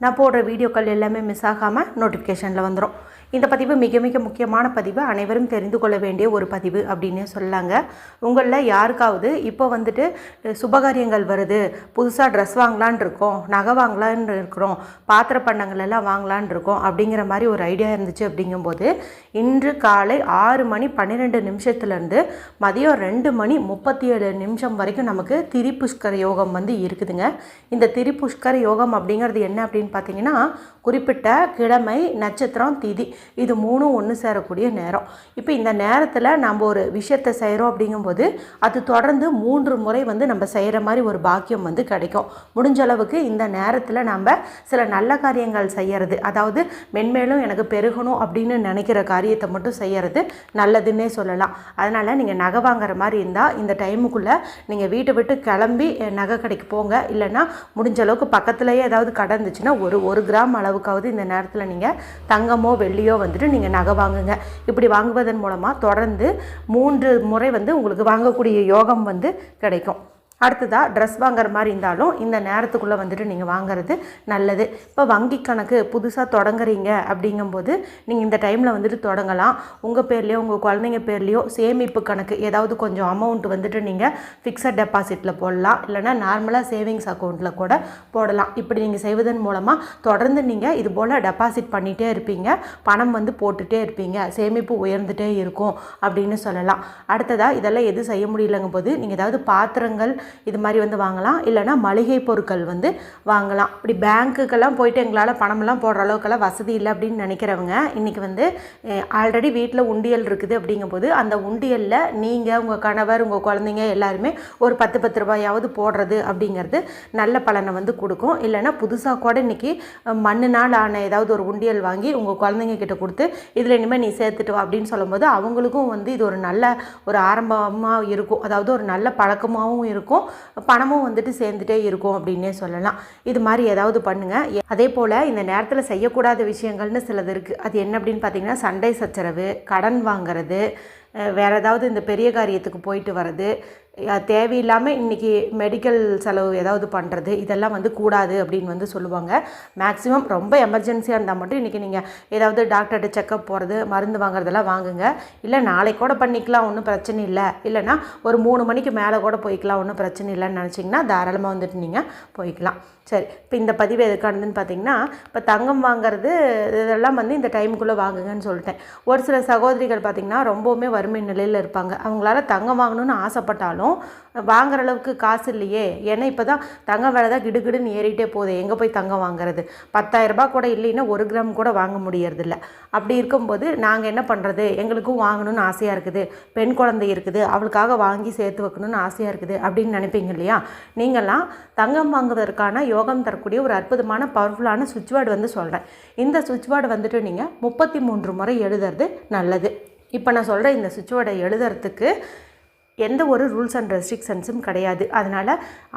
நான் போடுற வீடியோக்கள் எல்லாமே மிஸ் ஆகாமல் நோட்டிஃபிகேஷனில் வந்துடும் இந்த பதிவு மிக மிக முக்கியமான பதிவு. அனைவரும் தெரிந்து கொள்ள வேண்டிய ஒரு பதிவு அப்படின்னே சொல்லாங்க. உங்களில் யாருக்காவது இப்போ வந்துட்டு சுபகாரியங்கள் வருது புதுசாக ட்ரெஸ் வாங்கலான் இருக்கோம் நகை வாங்கலான்னு இருக்கிறோம் பாத்திர பண்டங்கள் எல்லாம் வாங்கலான் இருக்கோம் அப்படிங்கிற மாதிரி ஒரு ஐடியா இருந்துச்சு அப்படிங்கும்போது இன்று காலை ஆறு மணி பன்னிரெண்டு நிமிஷத்துலேருந்து மதியம் ரெண்டு மணி முப்பத்தி ஏழு நிமிஷம் வரைக்கும் நமக்கு திரிபுஷ்கர யோகம் வந்து இருக்குதுங்க. இந்த திரிபுஷ்கர யோகம் அப்படிங்கிறது என்ன அப்படின்னு பார்த்தீங்கன்னா குறிப்பிட்ட கிழமை நட்சத்திரம் திதி. இது மூணும் ஒன்று சேரக்கூடிய நேரம். இப்போ இந்த நேரத்தில் நம்ம ஒரு விஷயத்தை செய்கிறோம் அப்படிங்கும்போது அது தொடர்ந்து மூன்று முறை வந்து நம்ம செய்கிற மாதிரி ஒரு பாக்கியம் வந்து கிடைக்கும். முடிஞ்ச அளவுக்கு இந்த நேரத்தில் நம்ம சில நல்ல காரியங்கள் செய்யறது அதாவது மென்மேலும் எனக்கு பெருகணும் அப்படின்னு நினைக்கிற காரியத்தை மட்டும் செய்யறது நல்லதுன்னே சொல்லலாம். அதனால் நீங்கள் நகை வாங்குற மாதிரி இருந்தால் இந்த டைமுக்குள்ளே நீங்கள் வீட்டை விட்டு கிளம்பி நகை கடைக்கு போங்க. இல்லைன்னா முடிஞ்ச அளவுக்கு பக்கத்துலேயே ஏதாவது கடை இருந்துச்சுன்னா ஒரு ஒரு கிராம் அளவுக்காவது இந்த நேரத்தில் நீங்கள் தங்கமோ வெள்ளியோ வந்துட்டு நீங்கள் நகை வாங்குங்க. இப்படி வாங்குவதன் மூலமாக தொடர்ந்து மூன்று முறை வந்து உங்களுக்கு வாங்கக்கூடிய யோகம் வந்து கிடைக்கும். அடுத்ததாக ட்ரெஸ் வாங்குற மாதிரி இருந்தாலும் இந்த நேரத்துக்குள்ளே வந்துட்டு நீங்கள் வாங்குறது நல்லது. இப்போ வங்கி கணக்கு புதுசாக தொடங்குறீங்க அப்படிங்கும்போது நீங்கள் இந்த டைமில் வந்துட்டு தொடங்கலாம். உங்கள் பேர்லேயோ உங்கள் குழந்தைங்க பேர்லேயோ சேமிப்பு கணக்கு ஏதாவது கொஞ்சம் அமௌண்ட் வந்துட்டு நீங்கள் ஃபிக்ஸட் டெபாசிட்டில் போடலாம். இல்லைனா நார்மலாக சேவிங்ஸ் அக்கௌண்ட்டில் கூட போடலாம். இப்படி நீங்கள் செய்வதன் மூலமாக தொடர்ந்து நீங்கள் இது போல் டெபாசிட் பண்ணிகிட்டே இருப்பீங்க. பணம் வந்து போட்டுகிட்டே இருப்பீங்க. சேமிப்பு உயர்ந்துட்டே இருக்கும் அப்படின்னு சொல்லலாம். அடுத்ததாக இதெல்லாம் எது செய்ய முடியலங்கும் போது நீங்கள் ஏதாவது பாத்திரங்கள் இது மாதிரி வந்து வாங்கலாம். இல்லைனா மளிகை பொருட்கள் வந்து வாங்கலாம். இப்படி பேங்க்குக்கெல்லாம் போயிட்டு எங்களால் பணமெல்லாம் போடுற அளவுக்கெல்லாம் வசதி இல்லை அப்படின்னு நினைக்கிறவங்க இன்றைக்கி வந்து ஆல்ரெடி வீட்டில் உண்டியல் இருக்குது அப்படிங்கும்போது அந்த உண்டியலில் நீங்கள் உங்கள் கணவர் உங்கள் குழந்தைங்க எல்லாருமே ஒரு பத்து பத்து ரூபாயாவது போடுறது அப்படிங்கிறது நல்ல பலனை வந்து கொடுக்கும். இல்லைன்னா புதுசாக கூட இன்றைக்கி மண்ணுனால் ஆன ஏதாவது ஒரு உண்டியல் வாங்கி உங்கள் குழந்தைங்க கிட்ட கொடுத்து இதில் இனிமேல் நீ சேர்த்துட்டு வா அப்படின்னு சொல்லும்போது அவங்களுக்கும் வந்து இது ஒரு நல்ல ஒரு ஆரம்பமாக இருக்கும். அதாவது ஒரு நல்ல பழக்கமாகவும் இருக்கும். பணமும் வந்துட்டு சேர்ந்துட்டே இருக்கும் அப்படின்னே சொல்லலாம். இது மாதிரி ஏதாவது பண்ணுங்கள் அதே போல் இந்த நேரத்தில் செய்யக்கூடாத விஷயங்கள்னு சிலது இருக்குது அது என்ன அப்படின்னு பார்த்தீங்கன்னா சண்டை சச்சரவு கடன் வாங்குறது வேறு வேற ஏதாவது இந்த பெரிய காரியத்துக்கு போயிட்டு வர்றது தேவையில்லாமல் இன்றைக்கி மெடிக்கல் செலவு ஏதாவது பண்ணுறது இதெல்லாம் வந்து கூடாது அப்படின்னு வந்து சொல்லுவாங்க. மேக்ஸிமம் ரொம்ப எமர்ஜென்சியாக இருந்தால் மட்டும் இன்றைக்கி நீங்கள் ஏதாவது டாக்டர்கிட்ட செக்கப் போகிறது மருந்து வாங்குறதெல்லாம் வாங்குங்க. இல்லை நாளை கூட பண்ணிக்கலாம் ஒன்றும் பிரச்சனை இல்லை. இல்லைன்னா ஒரு மூணு மணிக்கு மேலே கூட போய்க்கலாம் ஒன்றும் பிரச்சனை இல்லைன்னு நினச்சிங்கன்னா தாராளமாக வந்துட்டு நீங்கள் போய்க்கலாம். சரி இப்போ இந்த பதிவு எதுக்கானதுன்னு பார்த்தீங்கன்னா இப்போ தங்கம் வாங்குறது இதெல்லாம் வந்து இந்த டைமுக்குள்ளே வாங்குங்கன்னு சொல்லிட்டேன். ஒரு சில சகோதரிகள் பார்த்திங்கன்னா ரொம்பவுமே வறுமை நிலையில் இருப்பாங்க. அவங்களால தங்கம் வாங்கணும்னு ஆசைப்பட்டாலும் வாங்குற அளவுக்கு காசு இல்லையே. ஏன்னா இப்போ தான் தங்கம் வேலை தான் கிடுகிடுன்னு ஏறிட்டே போகுது. எங்கே போய் தங்கம் வாங்குறது? பத்தாயிரரூபா கூட இல்லைன்னா ஒரு கிராம் கூட வாங்க முடியறதில்ல. அப்படி இருக்கும்போது நாங்கள் என்ன பண்ணுறது எங்களுக்கும் வாங்கணும்னு ஆசையாக இருக்குது. பெண் குழந்தை இருக்குது. அவளுக்காக வாங்கி சேர்த்து வைக்கணும்னு ஆசையாக இருக்குது. அப்படின்னு நினைப்பீங்க இல்லையா? நீங்கள்லாம் தங்கம் வாங்குவதற்கான யோகம் தரக்கூடிய ஒரு அற்புதமான பவர்ஃபுல்லான சுவிட்ச் வேர்டு வந்து சொல்கிறேன் இந்த சுவிட்ச் வேர்டு வந்துட்டு நீங்கள் முப்பத்தி மூன்று முறை எழுதுறது நல்லது. இப்போ நான் சொல்கிற இந்த சுவிட்ச் வேர்டை எழுதுறதுக்கு எந்த ஒரு ரூல்ஸ் அண்ட் ரெஸ்ட்ரிக்ஷன்ஸும் கிடையாது. அதனால்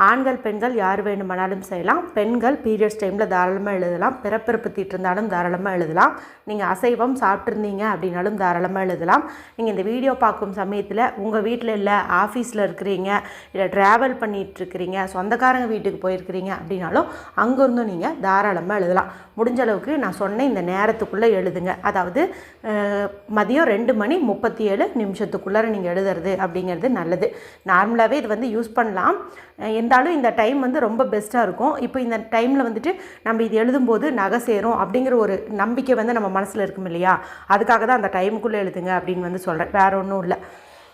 ஆண்கள் பெண்கள் யார் வேணுமானாலும் செய்யலாம். பெண்கள் பீரியட்ஸ் டைமில் தாராளமாக எழுதலாம். பிறப்பிறப்பு தீட்டிருந்தாலும் தாராளமாக எழுதலாம். நீங்கள் அசைவம் சாப்பிட்ருந்தீங்க அப்படின்னாலும் தாராளமாக எழுதலாம். நீங்கள் இந்த வீடியோ பார்க்கும் சமயத்தில் உங்கள் வீட்டில் இல்லை ஆஃபீஸில் இருக்கிறீங்க இல்லை ட்ராவல் பண்ணிகிட்ருக்கிறீங்க சொந்தக்காரங்க வீட்டுக்கு போயிருக்கிறீங்க அப்படின்னாலும் அங்கேருந்தும் நீங்கள் தாராளமாக எழுதலாம். முடிஞ்ச அளவுக்கு நான் சொன்ன இந்த நேரத்துக்குள்ளே எழுதுங்க. அதாவது மதியம் ரெண்டு மணி முப்பத்தி ஏழு நிமிஷத்துக்குள்ளார நீங்கள் எழுதுறது அப்படிங்கிறது நல்லது. நார்மலாகவே இது வந்து யூஸ் பண்ணலாம். இருந்தாலும் இந்த டைம் வந்து ரொம்ப பெஸ்ட்டாக இருக்கும். இப்போ இந்த டைமில் வந்துட்டு நம்ம இது எழுதும்போது நகை சேரும் அப்படிங்கிற ஒரு நம்பிக்கை வந்து நம்ம மனசில் இருக்கும் இல்லையா? அதுக்காக தான் அந்த டைமுக்குள்ளே எழுதுங்க அப்படின்னு வந்து சொல்கிறேன் வேற ஒன்றும் இல்லை.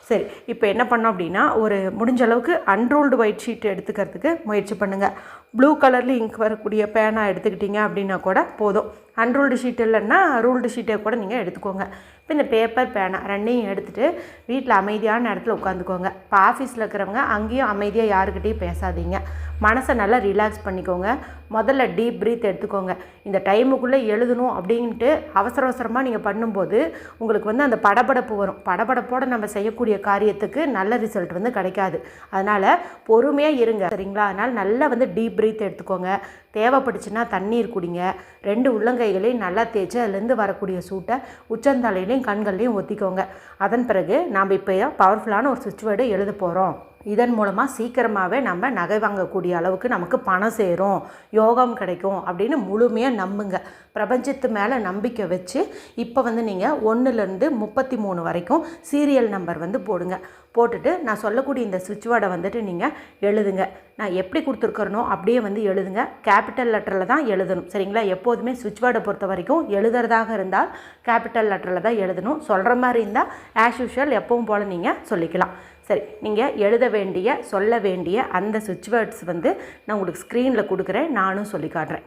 சரி இப்போ என்ன பண்ணோம் அப்படின்னா ஒரு முடிஞ்ச அளவுக்கு அன்ரோல்டு ஒயிட் ஷீட் எடுத்துக்கிறதுக்கு முயற்சி பண்ணுங்கள் ப்ளூ கலரில் இங்க் வரக்கூடிய பேனா எடுத்துக்கிட்டீங்க அப்படின்னா கூட போதும். அன்ரோல்டு ஷீட் இல்லைன்னா ரூல்டு ஷீட்டை கூட நீங்கள் எடுத்துக்கோங்க. இப்போ இந்த பேப்பர் பேனா ரெண்டையும் எடுத்துகிட்டு வீட்டில் அமைதியான இடத்துல உட்காந்துக்கோங்க. இப்போ ஆஃபீஸில் இருக்கிறவங்க அங்கேயும் அமைதியாக யாருக்கிட்டேயும் பேசாதீங்க. மனசை நல்லா ரிலாக்ஸ் பண்ணிக்கோங்க. முதல்ல டீப் ப்ரீத் எடுத்துக்கோங்க. இந்த டைமுக்குள்ளே எழுதணும் அப்படின்ட்டு அவசர அவசரமாக நீங்கள் பண்ணும்போது உங்களுக்கு வந்து அந்த படபடப்பு வரும். படபடப்போடு நம்ம செய்யக்கூடிய காரியத்துக்கு நல்ல ரிசல்ட் வந்து கிடைக்காது. அதனால் பொறுமையாக இருங்க. சரிங்களா? அதனால் நல்லா வந்து டீப் ப்ரீத் எடுத்துக்கோங்க. தேவைப்பட்டுச்சுன்னா தண்ணீர் குடிங்க. ரெண்டு உள்ளங்கைகளையும் நல்லா தேய்ச்சி அதுலேருந்து வரக்கூடிய சூட்டை உச்சந்தலையிலையும் கண்கள்லையும் ஒத்திக்கோங்க. அதன் பிறகு நாம் இப்போ பவர்ஃபுல்லான ஒரு சுவிட்ச் வேர்டு எழுத போகிறோம் இதன் மூலமாக சீக்கிரமாகவே நம்ம நகை வாங்கக்கூடிய அளவுக்கு நமக்கு பணம் சேரும். யோகம் கிடைக்கும் அப்படின்னு முழுமையாக நம்புங்க. பிரபஞ்சத்து மேலே நம்பிக்கை வச்சு இப்போ வந்து நீங்கள் ஒன்றுலேருந்து முப்பத்தி மூணு வரைக்கும் சீரியல் நம்பர் வந்து போடுங்க. போட்டுட்டு நான் சொல்லக்கூடிய இந்த சுவிட்ச் வேர்டை வந்துட்டு நீங்கள் எழுதுங்க. நான் எப்படி கொடுத்துருக்கறனோ அப்படியே வந்து எழுதுங்க. கேபிட்டல் லெட்டரில் தான் எழுதணும். சரிங்களா? எப்போதுமே சுவிட்ச் வேர்டை பொறுத்த வரைக்கும் எழுதுறதாக இருந்தால் கேபிட்டல் லெட்டரில் தான் எழுதணும். சொல்கிற மாதிரி இருந்தால் ஆஸ் யூஷுவல் எப்பவும் போல் நீங்கள் சொல்லிக்கலாம். சரி நீங்கள் எழுத வேண்டிய சொல்ல வேண்டிய அந்த சுவிட்ச் வேர்ட்ஸ் வந்து நான் உங்களுக்கு ஸ்க்ரீனில் கொடுக்குறேன். நானும் சொல்லி காட்டுறேன்.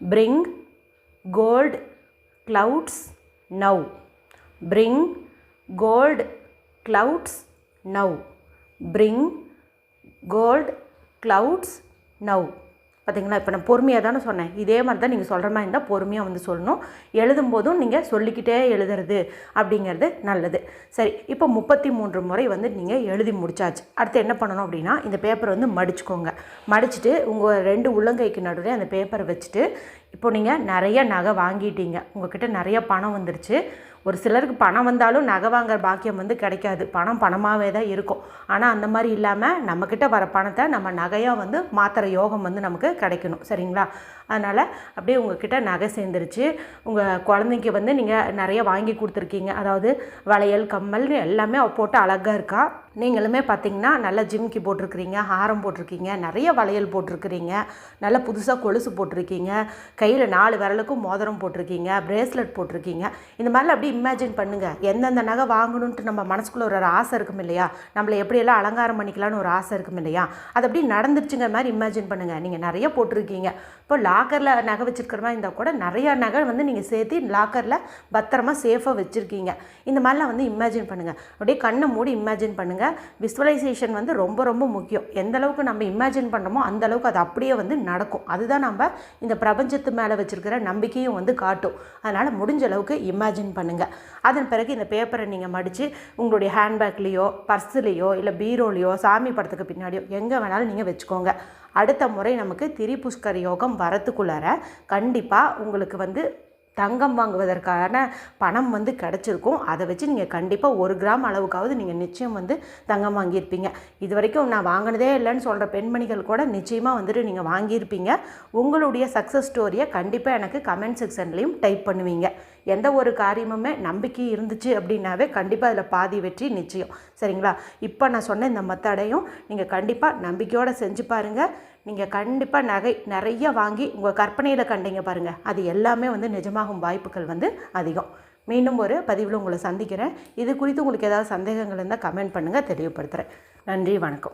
Bring gold clouds now. Bring gold clouds now. Bring gold clouds now. பார்த்தீங்களா? இப்போ நான் பொறுமையாக தானே சொன்னேன். இதே மாதிரி தான் நீங்கள் சொல்கிற மாதிரி இருந்தால் பொறுமையாக வந்து சொல்லணும். எழுதும்போதும் நீங்கள் சொல்லிக்கிட்டே எழுதுறது அப்படிங்கிறது நல்லது. சரி இப்போ முப்பத்தி மூன்று முறை வந்து நீங்கள் எழுதி முடிச்சாச்சு. அடுத்து என்ன பண்ணணும் அப்படின்னா இந்த பேப்பரை வந்து மடிச்சுக்கோங்க. மடிச்சுட்டு உங்கள் ரெண்டு உள்ளங்கைக்கு நடுவே அந்த பேப்பரை வச்சுட்டு இப்போ நீங்கள் நிறைய நகை வாங்கிட்டீங்க. உங்ககிட்ட நிறைய பணம் வந்துருச்சு. ஒரு சிலருக்கு பணம் வந்தாலும் நகை வாங்குற பாக்கியம் வந்து கிடைக்காது. பணம் பணமாகவே தான் இருக்கும். ஆனால் அந்த மாதிரி இல்லாமல் நம்மக்கிட்ட வர பணத்தை நம்ம நகையாக வந்து மாற்றுற யோகம் வந்து நமக்கு கிடைக்கணும். சரிங்களா? அதனால் அப்படியே உங்ககிட்ட நகை சேர்ந்துருச்சு. உங்கள் குழந்தைக்கு வந்து நீங்கள் நிறைய வாங்கி கொடுத்துருக்கீங்க. அதாவது வளையல் கம்மல் எல்லாமே அவள் போட்டு அழகாக இருக்கா. நீங்களுமே பார்த்தீங்கன்னா நல்ல ஜிம்கி போட்டிருக்கிறீங்க ஹாரம் போட்டிருக்கீங்க நிறைய வளையல் போட்டிருக்கிறீங்க நல்லா புதுசாக கொலுசு போட்டிருக்கீங்க கையில் நாலு விரலுக்கும் மோதிரம் போட்டிருக்கீங்க பிரேஸ்லெட் போட்டிருக்கீங்க. இந்த மாதிரிலாம் அப்படியே இமேஜின் பண்ணுங்கள் எந்தெந்த நகை வாங்கணுன்ட்டு நம்ம மனசுக்குள்ளே ஒரு ஆசை இருக்கும் இல்லையா? நம்மளை எப்படியெல்லாம் அலங்காரம் பண்ணிக்கலாம்னு ஒரு ஆசை இருக்கும் இல்லையா? அது அப்படியே நடந்துருச்சுங்கிற மாதிரி இமேஜின் பண்ணுங்கள் நீங்கள் நிறைய போட்டிருக்கீங்க. இப்போ லாக்கரில் நகை வச்சிருக்கிற மாதிரி இருந்தால் கூட நிறையா நகை வந்து நீங்கள் சேர்த்து லாக்கரில் பத்திரமா சேஃபாக வச்சுருக்கீங்க. இந்த மாதிரிலாம் வந்து இமேஜின் பண்ணுங்கள் அப்படியே கண்ணை மூடி இமேஜின் பண்ணுங்கள் விஸ்வலைசேஷன் வந்து ரொம்ப ரொம்ப முக்கியம். எந்த அளவுக்கு நம்ம இமேஜின் பண்ணுறோமோ அந்த அளவுக்கு அது அப்படியே வந்து நடக்கும். அதுதான் நம்ம இந்த பிரபஞ்சத்து மேலே வச்சுருக்கிற நம்பிக்கையும் வந்து காட்டும். அதனால் முடிஞ்ச அளவுக்கு இமேஜின் பண்ணுங்கள் அதன் பிறகு இந்த பேப்பரை நீங்கள் மடித்து உங்களுடைய ஹேண்ட்பேக்லேயோ பர்ஸ்லேயோ இல்லை பீரோலையோ சாமி படத்துக்கு பின்னாடியோ எங்கே வேணாலும் நீங்கள் வச்சுக்கோங்க. அடுத்த முறை நமக்கு திரிபுஷ்கர் யோகம் வரத்துக்குள்ளார கண்டிப்பாக உங்களுக்கு வந்து தங்கம் வாங்குவதற்கான பணம் வந்து கிடச்சிருக்கும். அதை வச்சு நீங்கள் கண்டிப்பாக ஒரு கிராம் அளவுக்காவது நீங்கள் நிச்சயம் வந்து தங்கம் வாங்கியிருப்பீங்க. இது வரைக்கும் நான் வாங்கினதே இல்லைன்னு சொல்கிற பெண்மணிகள் கூட நிச்சயமாக வந்துட்டு நீங்கள் வாங்கியிருப்பீங்க. உங்களுடைய சக்ஸஸ் ஸ்டோரியை கண்டிப்பாக எனக்கு கமெண்ட் செக்ஷன்லேயும் டைப் பண்ணுவீங்க. எந்த ஒரு காரியமுமே நம்பிக்கை இருந்துச்சு அப்படின்னாவே கண்டிப்பாக அதில் பாதி வெற்றி நிச்சயம். சரிங்களா? இப்போ நான் சொன்ன இந்த மெத்தடையும் நீங்கள் கண்டிப்பாக நம்பிக்கையோடு செஞ்சு பாருங்கள் நீங்கள் கண்டிப்பாக நகை நிறைய வாங்கி உங்கள் கற்பனையில் கண்டீங்க பாருங்கள் அது எல்லாமே வந்து நிஜமாகும் வாய்ப்புகள் வந்து அதிகம். மீண்டும் ஒரு பதிவில் உங்களை சந்திக்கிறேன். இது குறித்து உங்களுக்கு ஏதாவது சந்தேகங்கள் இருந்தால் கமெண்ட் பண்ணுங்கள் தெளிவுபடுத்துகிறேன் நன்றி வணக்கம்.